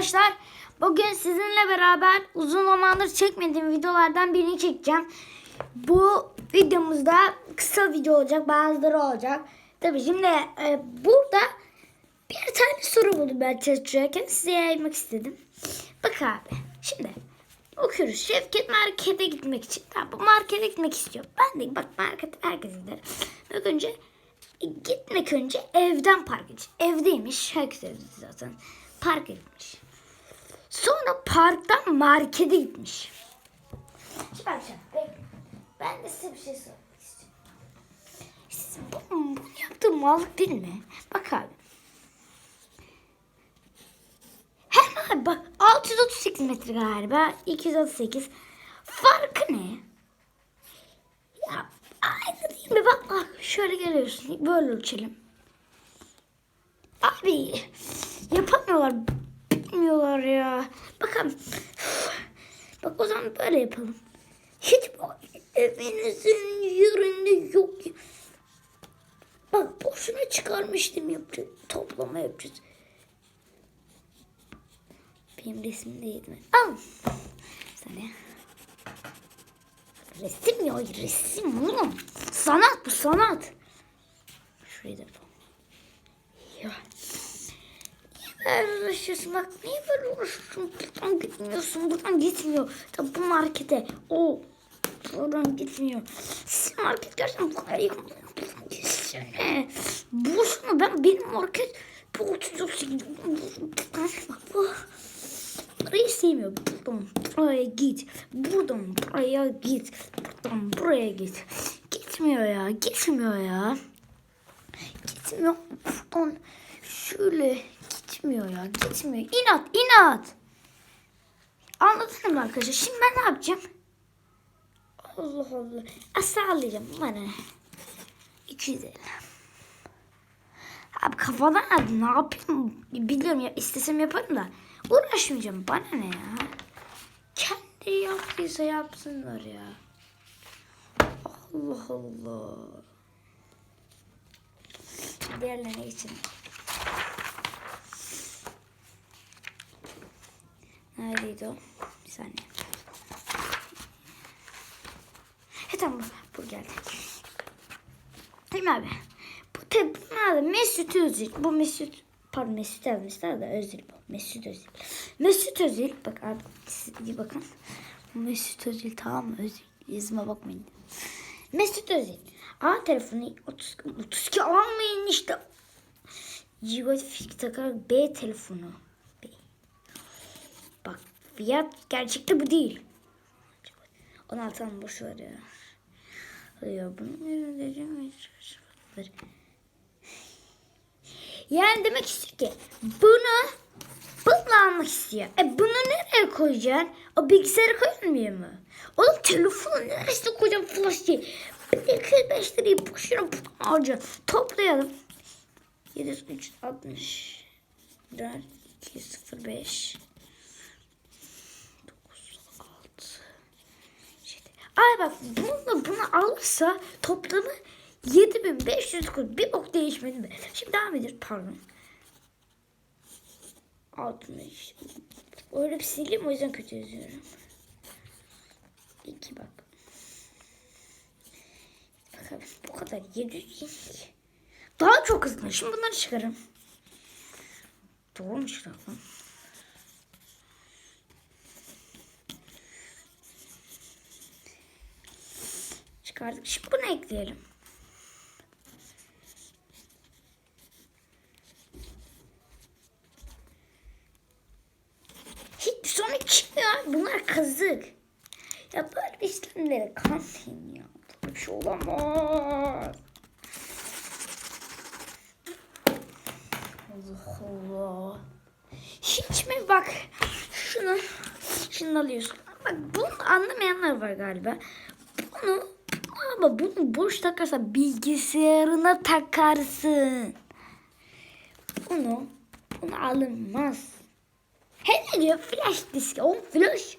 arkadaşlar. Bugün sizinle beraber uzun zamandır çekmediğim videolardan birini çekeceğim. Bu videomuzda kısa video olacak, bazıları olacak. Tabii şimdi e, burada bir tane soru buldum ben çalışırken size yaymak istedim. Bak abi şimdi okuyoruz. Şevket markete gitmek için. Tamam, bu markete gitmek istiyor. Ben de bak markete herkes gider. Bak önce gitmek önce evden park edecek. Evdeymiş. Herkes evde zaten. Park gitmiş. Sonra parktan markete gitmiş. Şimdi arkadaşlar bekle. Ben de size bir şey sormak istiyorum. Siz bu, yaptığım mallık değil mi? Bak abi. Hem bak 638 metre galiba. 238. Farkı ne? Ya aynı değil mi? Bak bak şöyle geliyorsun. Böyle ölçelim. Abi yapamıyorlar. Bilmiyorlar ya. Bakalım. Bak o zaman böyle yapalım. Hiç bak evinizin yerinde yok. Bak boşuna çıkarmıştım yapacağız. Toplama yapacağız. Benim resmim değildi mi? Al. Sana. Resim ya resim oğlum. Sanat bu sanat. Şurayı da yapalım. Ya. Böyle uğraşıyorsun? Bak niye böyle uğraşıyorsun? Buradan gitmiyorsun. Buradan gitmiyor. Tabi bu markete. O. Buradan gitmiyor. Siz market gerçekten bu kadar yakın. Buradan gitsene. Boşuna ben benim market bu 38. Bak bu. Burayı sevmiyor. Buradan buraya git. Buradan buraya git. Buradan buraya git. Gitmiyor ya. Gitmiyor ya. Gitmiyor. Buradan şöyle gitmiyor ya. Gitmiyor. İnat inat. Anladın mı arkadaşlar? Şimdi ben ne yapacağım? Allah Allah. Asallayacağım. Bana ne? 250. Abi kafadan aldım. Ne yapayım? Biliyorum ya. istesem yaparım da. Uğraşmayacağım. Bana ne ya? Kendi yaptıysa yapsınlar ya. Allah Allah. Diğerlerine geçelim. Neredeydi o? Bir saniye. He tamam bu, geldi. Değil mi abi? Bu tabi da Mesut Özil. Bu Mesut pardon Mesut yazmışlar da Özil bu. Mesut Özil. Mesut Özil. Bak abi iyi bakın. Mesut Özil tamam mı? Özil. Yazıma bakmayın. Mesut Özil. A telefonu 30, 32 almayın işte. Fik takar B telefonu. Fiyat gerçekte bu değil. 16 an boş ver ya. Ya bunu yani demek istiyor ki bunu bununla almak istiyor. E bunu nereye koyacaksın? O bilgisayara koyulmuyor mu? Oğlum telefonu neresine koyacağım flash diye? 205 lirayı boşuna alacaksın. Toplayalım. 760 205 Ay bak bunu bunu alırsa toplamı 7500 kur. Bir ok değişmedi mi? Şimdi devam ediyoruz. Pardon. 60. Öyle bir sileyim o yüzden kötü yazıyorum. 2 bak. Bakalım bu kadar 700 Daha çok hızlı. Şimdi bunları çıkarım. Doğru mu çıkarım? Çıkardık. Şimdi bunu ekleyelim. Hiç sonu çıkmıyor. Bunlar kazık. Ya böyle bir işlemlere kanmayın ya. Böyle bir şey olamaz. Allah Allah. Hiç mi bak şunu şunu alıyorsun. Bak bunu anlamayanlar var galiba. Bunu ama bunu boş takarsa bilgisayarına takarsın. Bunu bunu alınmaz. He ne diyor? Flash diski. O flash.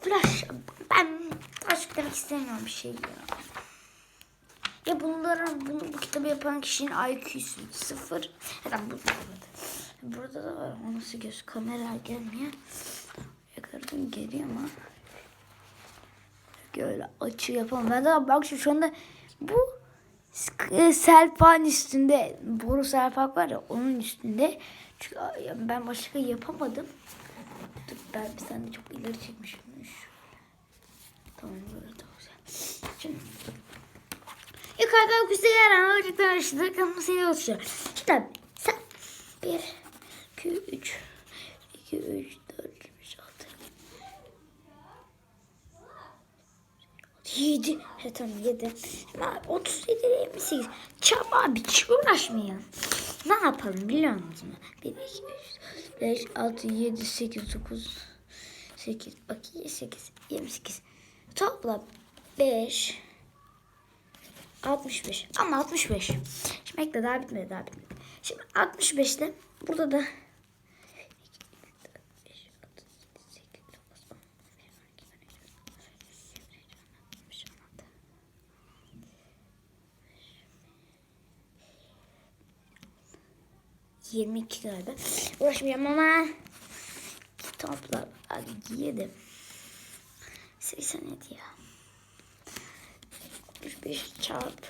Flash. Ben flash demek istemiyorum bir şey ya. Ya bunların bunu bu kitabı yapan kişinin IQ'su sıfır. Neden bu Burada da var. O nasıl göz kamera gelmiyor. Yakarım geliyor ama. Böyle açı. Ben de bak şu, şu anda bu e, selfağın üstünde boru selfak var ya onun üstünde. Çünkü ben başka yapamadım. Dur ben bir tane çok ileri çekmişim. Tamam böyle daha güzel. Şimdi yukarıdan kuzey yer ağacıklar arasında kalmasıyla oluşuyor. İşte sen bir, iki, üç, iki, üç, 7. He tamam 7. Abi 37 ile 28. Çap abi hiç uğraşmayalım. Ne yapalım biliyor musunuz? 1, 2, 3, 5, 6, 7, 8, 9, 8, bak 8, 28. Topla 5, 65. Ama 65. Şimdi ekle daha bitmedi daha bitmedi. Şimdi 65 ile burada da 22 galiba. Uğraşmayacağım ama kitaplar hadi 7 87 ya. 65 çarp.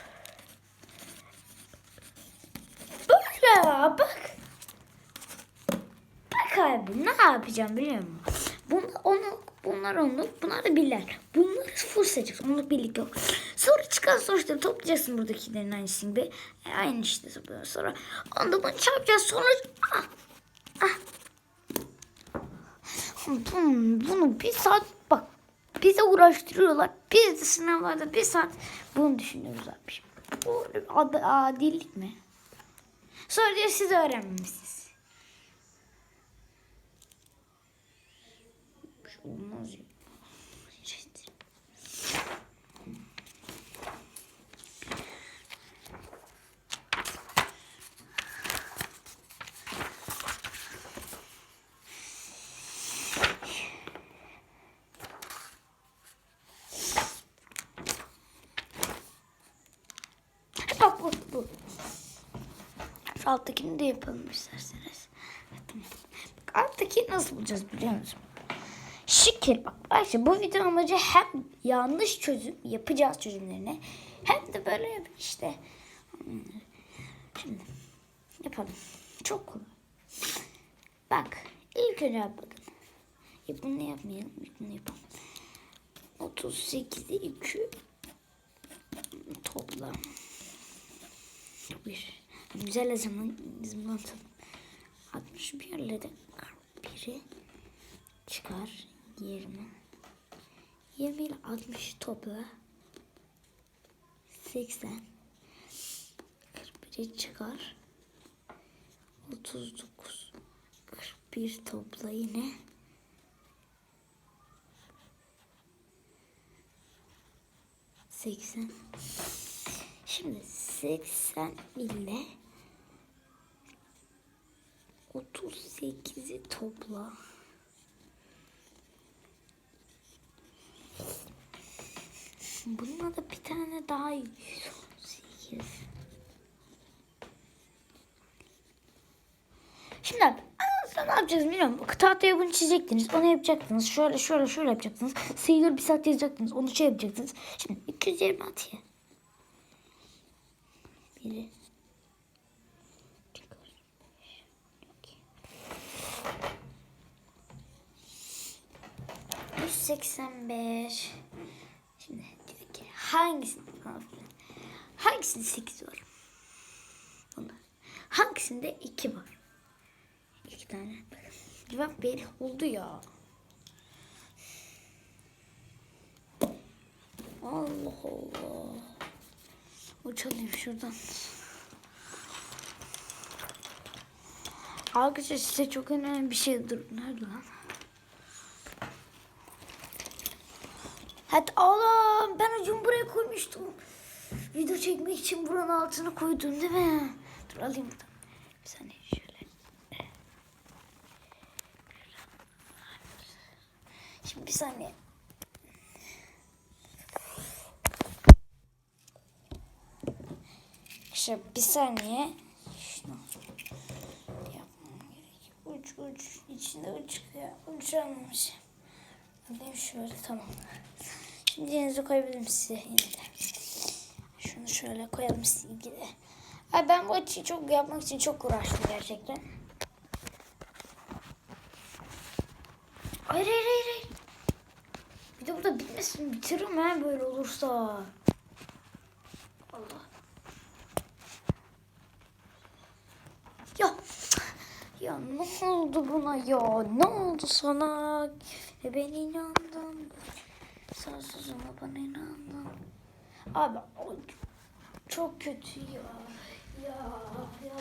Bak ya bak. Bak abi ne yapacağım biliyor musun? Bunu, onu, bunlar onluk, bunlar da birler. Bunları full seçeceksin. Onluk birlik yok. Sonra çıkan sonuçları toplayacaksın buradakilerin aynısını bir. E, aynı işte topluyorsun. Sonra onu da bunu çarpacağız. Sonra ah, ah. Bunu, bunu bir saat bak bize uğraştırıyorlar. Biz de sınavlarda bir saat bunu düşünüyoruz abi. Bu ad, adillik mi? Sonra diyor siz öğrenmemişsiniz. Şu Olmaz ya. Rezil. Bak bu bu. Şu alttakini de yapalım isterseniz. Bak alttaki nasıl bulacağız biliyor musun? Şekil bak Ayşe bu video amacı hem yanlış çözüm yapacağız çözümlerini hem de böyle işte. Şimdi yapalım. Çok kolay. Bak ilk önce bakın. Ya bunu yapmayalım. Bunu yapalım. 38'i 2 topla. Bir. Güzel zaman zımlatalım. 61 ile de 41'i çıkar 20. 20 ile 60 topla. 80. 41'i çıkar. 39. 41 topla yine. Seksen. Şimdi 80 ile 38'i topla. Bununla da bir tane daha 118. Şimdi abi ne yapacağız bilmiyorum. Tahtaya bunu çizecektiniz. Onu yapacaktınız. Şöyle şöyle şöyle yapacaksınız. Sayıları bir saat yazacaktınız. Onu şey yapacaktınız. Şimdi 226 ya. Biri. 185. Şimdi diyor ki hangisinde hangisinde 8 var? Bunda. Hangisinde 2 var? 2 tane. Cevap 1 oldu ya. Allah Allah. Uçalım şuradan. Arkadaşlar size çok önemli bir şey dur. Nerede lan? Hadi oğlum ben ucunu buraya koymuştum. Video çekmek için buranın altına koydum değil mi? Dur alayım buradan. Bir saniye şöyle. Şimdi bir saniye. İşte bir saniye. Şunu yapmam gerekiyor. uç uç içinde uç çıkıyor. Uç almamış. Alayım şöyle tamam. Şimdi yerinize koyabilirim size yine de. Şunu şöyle koyalım silgili. Ay ben bu açıyı çok yapmak için çok uğraştım gerçekten. Hayır hayır hayır. hayır. Bir de burada bitmesin bitiririm ha böyle olursa. Allah. Ya ya ne oldu buna ya? Ne oldu sana? E ben inandım. Sonsuzuma bana inandım. Abi çok kötü ya. Ya ya.